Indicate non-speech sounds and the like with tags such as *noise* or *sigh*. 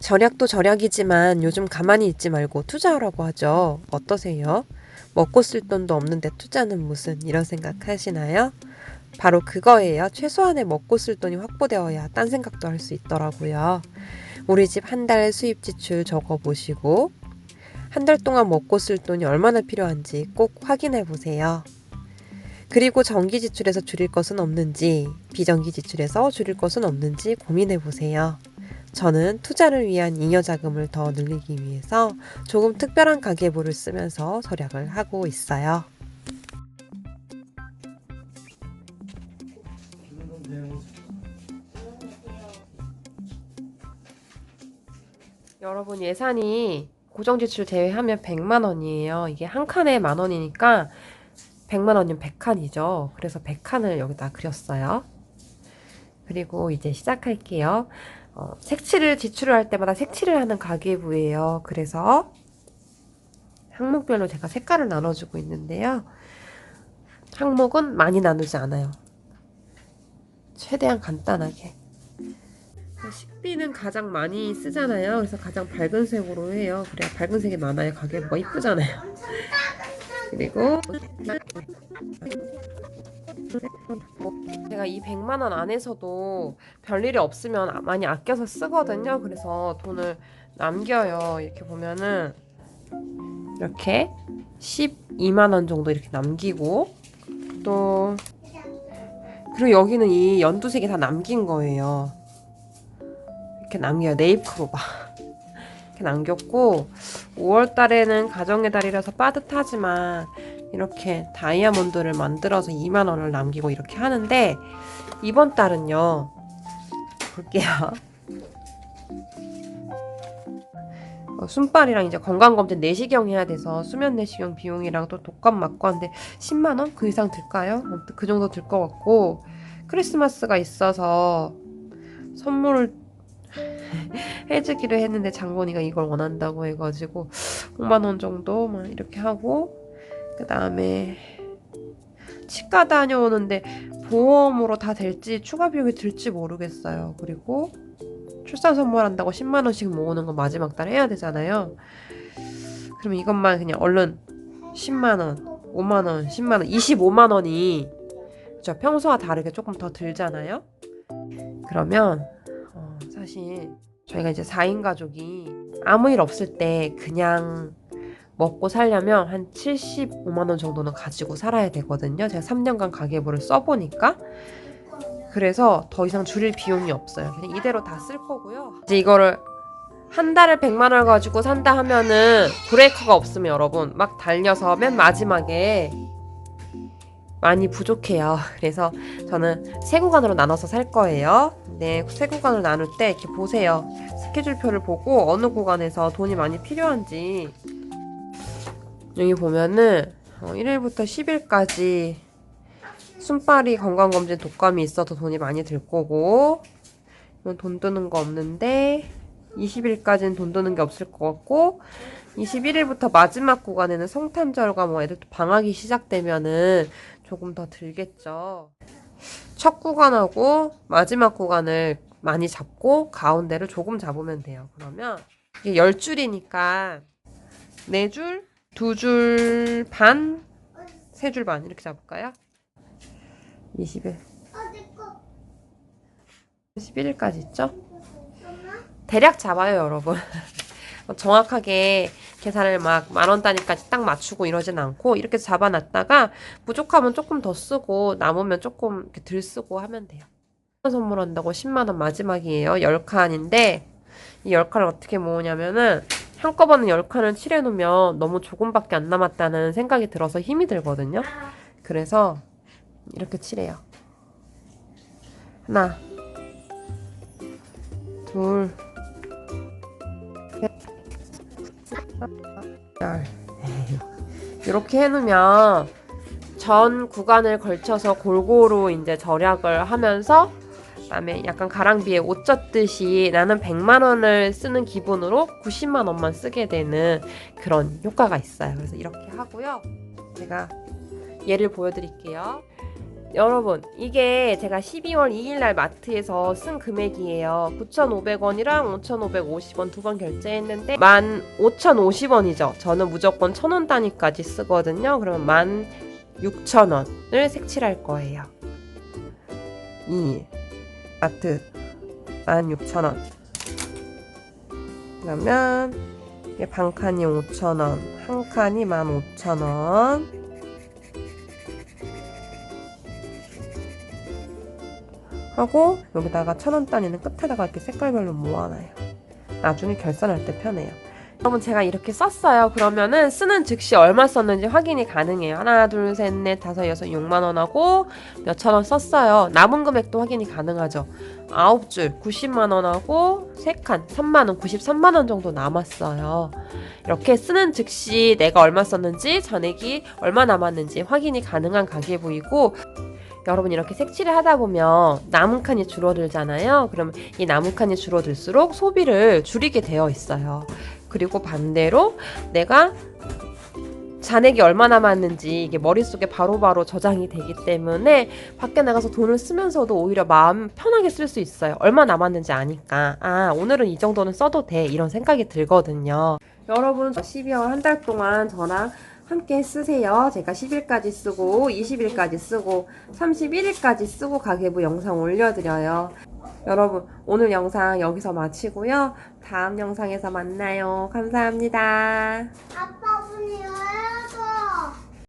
절약도 절약이지만 요즘 가만히 있지 말고 투자하라고 하죠. 어떠세요? 먹고 쓸 돈도 없는데 투자는 무슨 이런 생각 하시나요? 바로 그거예요. 최소한의 먹고 쓸 돈이 확보되어야 딴 생각도 할 수 있더라고요. 우리 집 한 달 수입 지출 적어 보시고 한 달 동안 먹고 쓸 돈이 얼마나 필요한지 꼭 확인해 보세요. 그리고 전기 지출에서 줄일 것은 없는지, 비전기 지출에서 줄일 것은 없는지 고민해 보세요. 저는 투자를 위한 잉여 자금을 더 늘리기 위해서 조금 특별한 가계부를 쓰면서 절약을 하고 있어요. 여러분 예산이 고정 지출 제외하면 100만 원이에요. 이게 한 칸에 만 원이니까 100만 원이면 100칸이죠. 그래서 100칸을 여기다 그렸어요. 그리고 이제 시작할게요. 어, 색칠을 지출을 할 때마다 색칠을 하는 가계부예요. 그래서 항목별로 제가 색깔을 나눠주고 있는데요. 항목은 많이 나누지 않아요. 최대한 간단하게. 식비는 가장 많이 쓰잖아요. 그래서 가장 밝은 색으로 해요. 그래야 밝은 색이 많아요. 가계부가 이쁘잖아요. 그리고 제가 이 100만 원 안에서도 별일이 없으면 많이 아껴서 쓰거든요. 그래서 돈을 남겨요. 이렇게 보면은 이렇게 12만 원 정도 이렇게 남기고 또 그리고 여기는 이 연두색이 다 남긴 거예요. 이렇게 남겨요. 네잎크로바. *laughs* 이렇게 남겼고 5월 달에는 가정의 달이라서 빠듯하지만 이렇게 다이아몬드를 만들어서 2만 원을 남기고 이렇게 하는데 이번 달은요. 볼게요. 어, 순빨이랑 이제 건강검진 내시경 해야 돼서 수면 내시경 비용이랑 또 독감 맞고 하는데 10만 원? 그 이상 들까요? 그 정도 들 것 같고 크리스마스가 있어서 선물을 *laughs* 해주기로 했는데 장본이가 이걸 원한다고 해가지고 5만 원 정도만 이렇게 하고 그 다음에 치과 다녀오는데 보험으로 다 될지 추가 비용이 들지 모르겠어요. 그리고 출산 선물한다고 10만 원씩 모으는 거 마지막 달 해야 되잖아요. 그럼 이것만 그냥 얼른 10만 원, 5만 원, 10만 원, 25만 원이 저 평소와 다르게 조금 더 들잖아요. 그러면 어, 사실 저희가 이제 4인 가족이 아무 일 없을 때 그냥 먹고 살려면 한 75만 원 정도는 가지고 살아야 되거든요. 제가 3년간 가계부를 써보니까 그래서 더 이상 줄일 비용이 없어요. 그냥 이대로 다 쓸 거고요. 이제 이거를 한 달에 100만 원 가지고 산다 하면은 브레이커가 없으면 여러분 막 달려서 맨 마지막에 많이 부족해요. 그래서 저는 세 구간으로 나눠서 살 거예요. 네, 세 구간을 나눌 때 이렇게 보세요. 스케줄표를 보고 어느 구간에서 돈이 많이 필요한지 여기 보면은 어, 1일부터 10일까지 순빨이 건강검진 독감이 있어서 돈이 많이 들 거고 이건 돈 드는 거 없는데 20일까지는 돈 드는 게 없을 것 같고 21일부터 마지막 구간에는 성탄절과 뭐 애들 또 방학이 시작되면은 조금 더 들겠죠. 첫 구간하고 마지막 구간을 많이 잡고 가운데를 조금 잡으면 돼요. 그러면 이게 10줄이니까 4줄, 2줄 반, 3줄 반 이렇게 잡을까요? 20일. 11일까지 있죠? 대략 잡아요, 여러분. *laughs* 정확하게 계산을 막 만원 단위까지 딱 맞추고 이러진 않고 이렇게 잡아놨다가 부족하면 조금 더 쓰고 남으면 조금 이렇게 덜 쓰고 하면 돼요. 선물한다고 10만 원 마지막이에요. 10칸인데 이 10칸을 어떻게 모으냐면은 한꺼번에 10칸을 칠해놓으면 너무 조금밖에 안 남았다는 생각이 들어서 힘이 들거든요. 그래서 이렇게 칠해요. 하나, 둘, 셋, 열. 이렇게 해놓으면 전 구간을 걸쳐서 골고루 이제 절약을 하면서 그다음에 약간 가랑비에 옷 젖듯이 나는 100만 원을 쓰는 기분으로 90만 원만 쓰게 되는 그런 효과가 있어요. 그래서 이렇게 하고요. 제가 예를 보여드릴게요. 여러분 이게 제가 12월 2일날 마트에서 쓴 금액이에요 9,500원이랑 5,550원 두 번 결제했는데 15,050원이죠 저는 무조건 1,000원 단위까지 쓰거든요 그러면 16,000원을 색칠할 거예요 2 일 마트 16,000원 그러면 이게 반 칸이 5,000원 한 칸이 15,000원 하고 여기다가 천원 단위는 끝에다가 이렇게 색깔별로 모아놔요. 나중에 결산할 때 편해요. 여러분 제가 이렇게 썼어요. 그러면은 쓰는 즉시 얼마 썼는지 확인이 가능해요. 하나, 둘, 셋, 넷, 다섯, 여섯, 6만 원 하고 몇천 원 썼어요. 남은 금액도 확인이 가능하죠. 아홉 줄 90만 원 하고 세 칸 3만 원, 93만 원 정도 남았어요. 이렇게 쓰는 즉시 내가 얼마 썼는지 잔액이 얼마 남았는지 확인이 가능한 가계부이고 여러분 이렇게 색칠을 하다 보면 남은 칸이 줄어들잖아요. 그러면 이 남은 칸이 줄어들수록 소비를 줄이게 되어 있어요. 그리고 반대로 내가 잔액이 얼마 남았는지 이게 머릿속에 바로바로 저장이 되기 때문에 밖에 나가서 돈을 쓰면서도 오히려 마음 편하게 쓸 수 있어요. 얼마 남았는지 아니까. 아, 오늘은 이 정도는 써도 돼. 이런 생각이 들거든요. 여러분, 12월 한 달 동안 저랑 함께 쓰세요. 제가 10일까지 쓰고 20일까지 쓰고 31일까지 쓰고 가계부 영상 올려드려요. 여러분 오늘 영상 여기서 마치고요. 다음 영상에서 만나요. 감사합니다. 아빠